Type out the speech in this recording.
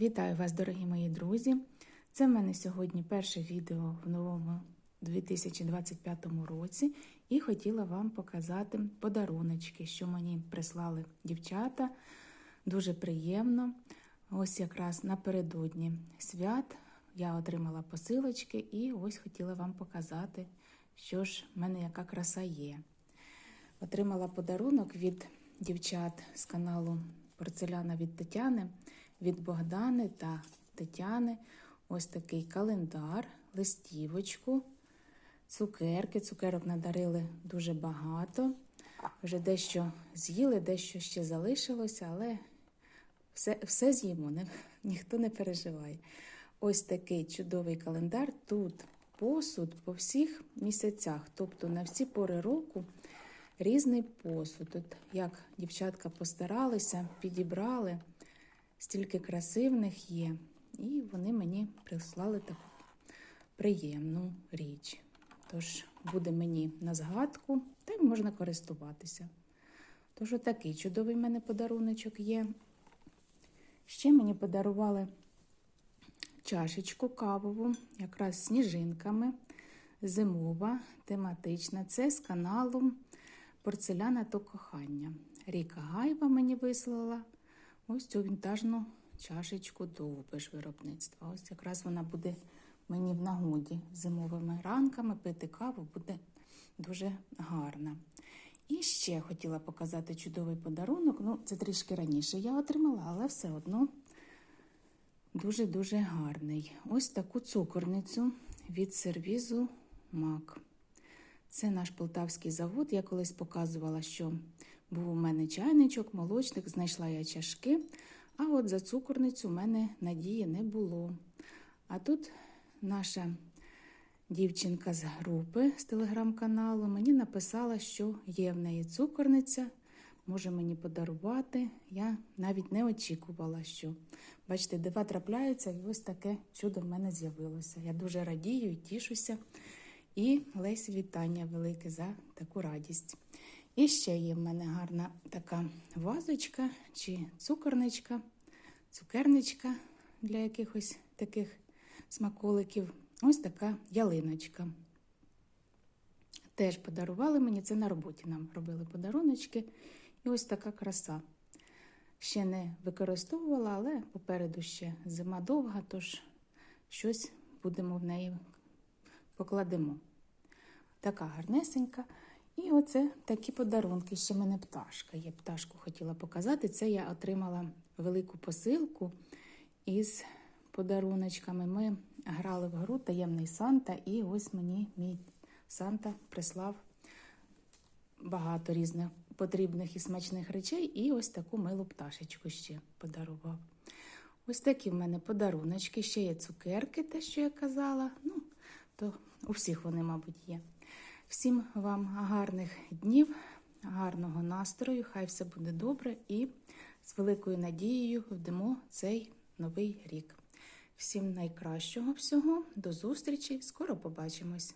Вітаю вас, дорогі мої друзі! Це в мене сьогодні перше відео в новому 2025 році, і хотіла вам показати подаруночки, що мені прислали дівчата. Дуже приємно. Ось якраз напередодні свят я отримала посилочки, і ось хотіла вам показати, що ж в мене яка краса є. Отримала подарунок від дівчат з каналу Порцеляна від Тетяни, від Богдани та Тетяни. Ось такий календар, листівочку, цукерки. Цукерок надарили дуже багато. Вже дещо з'їли, дещо ще залишилося, але все все з'їмо, ніхто не переживає. Ось такий чудовий календар. Тут посуд по всіх місяцях, тобто на всі пори року різний посуд. От як дівчатка постаралися, підібрали, стільки краси в них є. І вони мені прислали таку приємну річ. Тож буде мені на згадку, та й можна користуватися. Тож, отакий чудовий в мене подаруночок є. Ще мені подарували чашечку кавову, якраз сніжинками, зимова, тематична. Це з каналу Порцеляна то кохання. Ріка Гайва мені вислала ось цю вінтажну чашечку довбиш виробництва. Ось якраз вона буде мені в нагоді зимовими ранками пити каву буде дуже гарна. І ще хотіла показати чудовий подарунок. Ну, це трішки раніше я отримала, але все одно дуже-дуже гарний. Ось таку цукорницю від сервізу Мак. Це наш полтавський завод. Я колись показувала, що був у мене чайничок, молочник, знайшла я чашки. А от за цукорницю в мене надії не було. А тут наша дівчинка з групи з телеграм-каналу мені написала, що є в неї цукорниця, може мені подарувати. Я навіть не очікувала, що. Бачите, дива трапляються, і ось таке чудо в мене з'явилося. Я дуже радію і тішуся. І Лесі вітання велике за таку радість. І ще є в мене гарна така вазочка чи цукорничка, цукерничка для якихось таких смаколиків. Ось така ялиночка. Теж подарували мені, це на роботі нам робили подаруночки. І ось така краса. Ще не використовувала, але попереду ще зима довга, тож щось будемо в неї покладемо. Така гарнесенька. І оце такі подарунки. Ще мене пташка є. Пташку хотіла показати. Це я отримала велику посилку із подаруночками. Ми грали в гру Таємний Санта, і ось мені мій Санта прислав багато різних потрібних і смачних речей, і ось таку милу пташечку ще подарував. Ось такі в мене подаруночки. Ще є цукерки, те, що я казала. Ну, то у всіх вони, мабуть, є. Всім вам гарних днів, гарного настрою, хай все буде добре і з великою надією вдемо цей новий рік. Всім найкращого всього, до зустрічі, скоро побачимось!